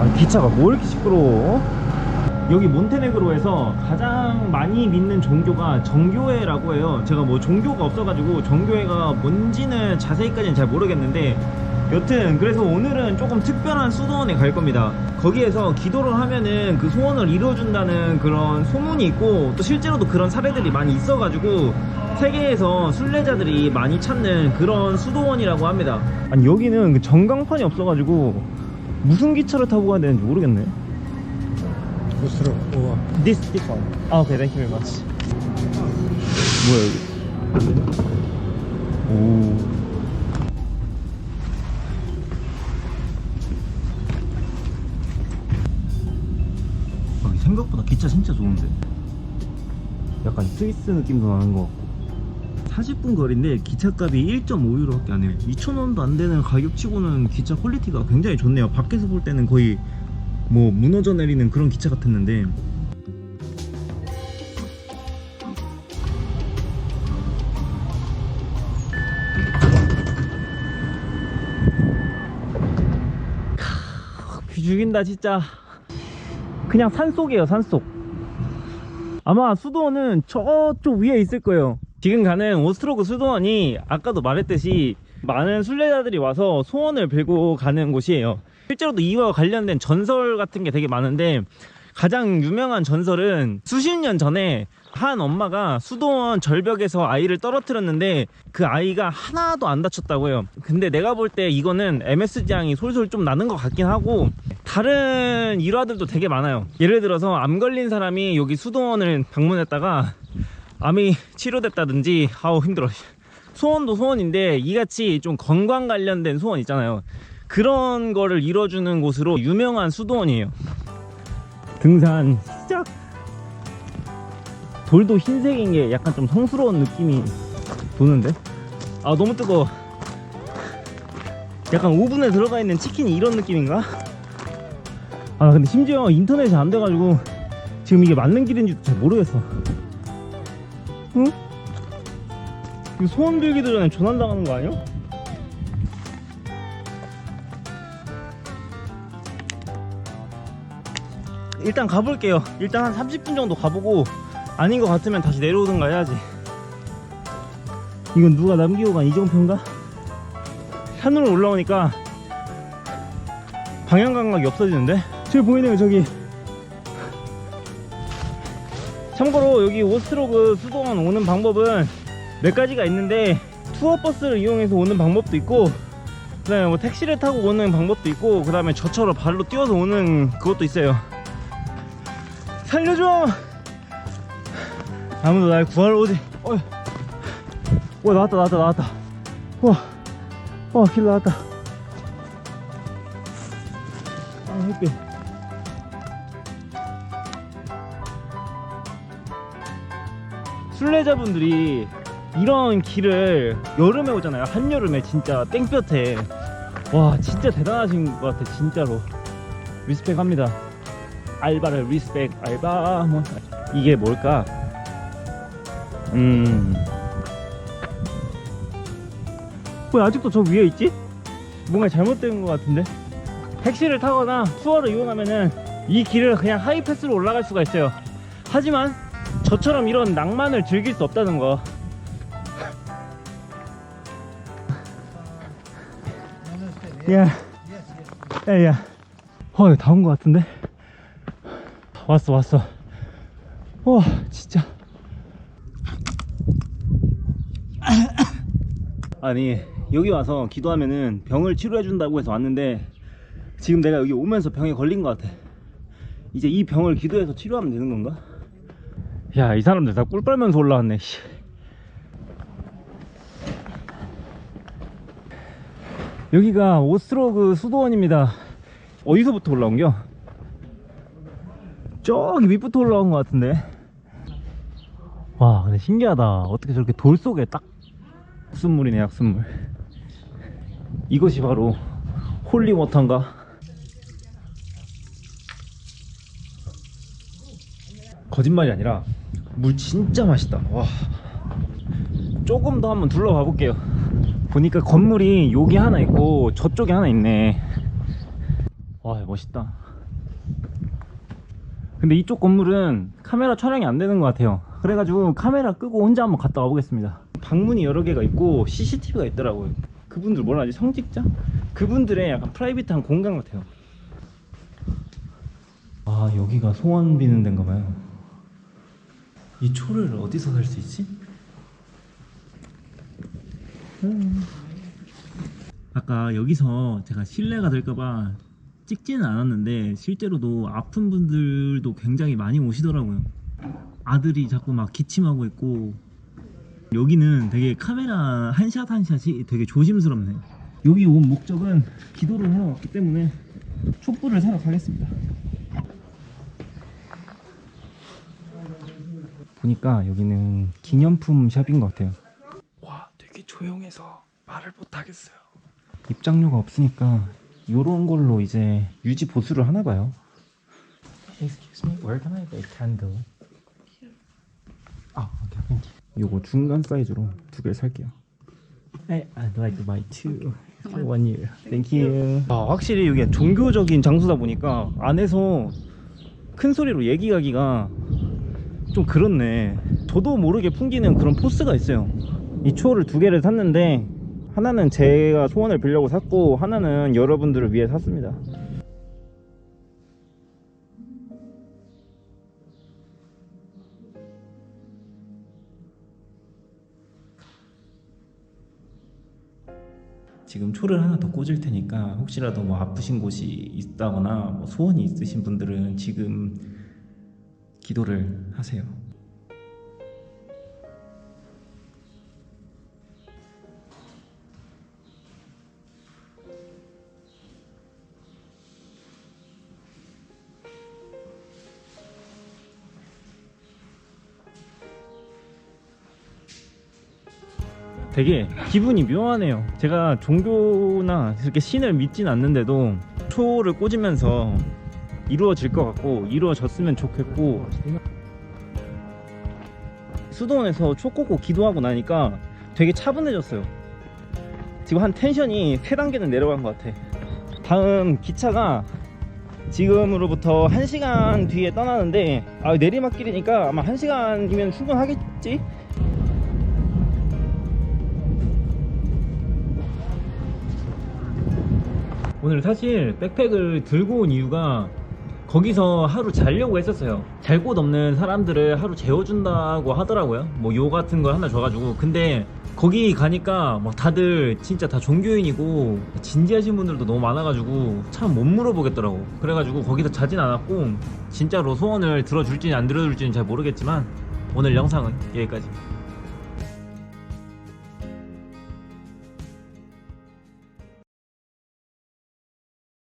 아, 기차가 뭐 이렇게 시끄러워? 여기 몬테네그로에서 가장 많이 믿는 종교가 정교회라고 해요. 제가 뭐 종교가 없어가지고 정교회가 뭔지는 자세히까지는 잘 모르겠는데 여튼 그래서 오늘은 조금 특별한 수도원에 갈 겁니다. 거기에서 기도를 하면은 그 소원을 이루어준다는 그런 소문이 있고 또 실제로도 그런 사례들이 많이 있어가지고 세계에서 순례자들이 많이 찾는 그런 수도원이라고 합니다. 아니 여기는 그 전광판이 없어가지고 무슨 기차를 타고 가야 되는지 모르겠네. 부스러 우와 This, this one. 아, 오케이, thank you very much. 뭐야, 여기? 오. 여기 생각보다 기차 진짜 좋은데? 약간 스위스 느낌도 나는 것 같고. 40분 거리인데 기차값이 1.5유로 밖에 안 해요. 2,000원도 안 되는 가격치고는 기차 퀄리티가 굉장히 좋네요. 밖에서 볼 때는 거의 뭐 무너져 내리는 그런 기차 같았는데 비 죽인다 진짜 그냥 산속이에요 산속 아마 수도원은 저쪽 위에 있을 거예요 지금 가는 오스트로그 수도원이 아까도 말했듯이 많은 순례자들이 와서 소원을 빌고 가는 곳이에요 실제로도 이와 관련된 전설 같은 게 되게 많은데 가장 유명한 전설은 수십 년 전에 한 엄마가 수도원 절벽에서 아이를 떨어뜨렸는데 그 아이가 하나도 안 다쳤다고 해요. 근데 내가 볼 때 이거는 MSG 향이 솔솔 좀 나는 것 같긴 하고 다른 일화들도 되게 많아요. 예를 들어서 암 걸린 사람이 여기 수도원을 방문했다가 암이 치료됐다든지 아우 힘들어. 소원도 소원인데 이같이 좀 건강 관련된 소원 있잖아요. 그런 거를 이뤄주는 곳으로 유명한 수도원이에요. 등산 시작! 돌도 흰색인 게 약간 좀 성스러운 느낌이 도는데? 아, 너무 뜨거워. 약간 오븐에 들어가 있는 치킨이 이런 느낌인가? 아, 근데 심지어 인터넷이 안 돼가지고 지금 이게 맞는 길인지도 잘 모르겠어. 응? 이거 소원 빌기도 전에 조난당하는 거 아니야? 일단 가볼게요. 일단 한 30분 정도 가보고 아닌 것 같으면 다시 내려오든가 해야지. 이건 누가 남기고 간 이정표인가? 산으로 올라오니까 방향 감각이 없어지는데? 저기 보이네요, 저기. 참고로 여기 오스트로그 수도원 오는 방법은 몇 가지가 있는데 투어 버스를 이용해서 오는 방법도 있고 그 다음에 뭐 택시를 타고 오는 방법도 있고 그 다음에 저처럼 발로 뛰어서 오는 그것도 있어요. 살려줘! 아무도 날 구하러 오지 어, 와 나왔다 나왔다 나왔다. 와와길 나왔다. 아 햇빛 순례자분들이 이런 길을 여름에 오잖아요. 한여름에 진짜 땡볕에. 와 진짜 대단하신 것 같아 진짜로. 리스펙 합니다. 알바를 리스펙 알바 뭐 이게 뭘까? 음. 왜 아직도 저 위에 있지? 뭔가 잘못된 것 같은데? 택시를 타거나 투어를 이용하면은 이 길을 그냥 하이패스로 올라갈 수가 있어요. 하지만 저처럼 이런 낭만을 즐길 수 없다는 거 야, 야, 야. 어, 다온 것 같은데? 왔어, 왔어. 와, 진짜. 아니, 여기 와서 기도하면은 병을 치료해준다고 해서 왔는데, 지금 내가 여기 오면서 병에 걸린 것 같아. 이제 이 병을 기도해서 치료하면 되는 건가? 야, 이 사람들 다 꿀 빨면서 올라왔네, 씨. 여기가 오스트로그 수도원입니다. 어디서부터 올라온겨? 저기 밑부터 올라온 것 같은데. 와, 근데 신기하다. 어떻게 저렇게 돌 속에 딱 약순물이네, 약순물. 이것이 바로 홀리워터인가? 거짓말이 아니라 물 진짜 맛있다. 와. 조금 더 한번 둘러봐 볼게요. 보니까 건물이 여기 하나 있고 저쪽에 하나 있네 와 멋있다 근데 이쪽 건물은 카메라 촬영이 안 되는 것 같아요 그래가지고 카메라 끄고 혼자 한번 갔다 와보겠습니다 방문이 여러 개가 있고 CCTV가 있더라고요 그분들 뭐라 하지 성직자? 그분들의 약간 프라이빗한 공간 같아요 아 여기가 소원 비는 데인가 봐요 이 초를 어디서 살 수 있지? 음. 아까 여기서 제가 실례가 될까봐 찍지는 않았는데 실제로도 아픈 분들도 굉장히 많이 오시더라고요 아들이 자꾸 막 기침하고 있고 여기는 되게 카메라 한 샷 한 샷이 되게 조심스럽네 여기 온 목적은 기도를 하러 왔기 때문에 촛불을 사러 가겠습니다 보니까 여기는 기념품 샵인 것 같아요 와 되게 조용해서 말을 못 하겠어요 입장료가 없으니까 요런 걸로 이제 유지 보수를 하나 봐요 Excuse me, where can I get a candle? 아, 오케이, thank you. 요거 중간 사이즈로 두 개 살게요 I, I'd like to buy two for one year. Thank you. 아, 확실히 이게 종교적인 장소다 보니까 안에서 큰 소리로 얘기하기가 좀 그렇네. 저도 모르게 풍기는 그런 포스가 있어요. 이 초를 두 개를 샀는데 하나는 제가 소원을 빌려고 샀고 하나는 여러분들을 위해 샀습니다. 지금 초를 하나 더 꽂을 테니까 혹시라도 뭐 아프신 곳이 있다거나 뭐 소원이 있으신 분들은 지금 기도를 하세요. 되게 기분이 묘하네요. 제가 종교나 이렇게 신을 믿진 않는데도 초를 꽂으면서 이루어질 것 같고 이루어졌으면 좋겠고 수도원에서 초 꽂고 기도하고 나니까 되게 차분해졌어요. 지금 한 텐션이 세 단계는 내려간 것 같아. 다음 기차가 지금으로부터 1시간 뒤에 떠나는데 아, 내리막길이니까 아마 1시간이면 충분하겠지? 오늘 사실 백팩을 들고 온 이유가 거기서 하루 자려고 했었어요. 잘 곳 없는 사람들을 하루 재워준다고 하더라고요. 뭐 요 같은 거 하나 줘가지고. 근데 거기 가니까 막 다들 진짜 다 종교인이고 진지하신 분들도 너무 많아가지고 참 못 물어보겠더라고. 그래가지고 거기서 자진 않았고 진짜로 소원을 들어줄지는 안 들어줄지는 잘 모르겠지만 오늘 영상은 여기까지.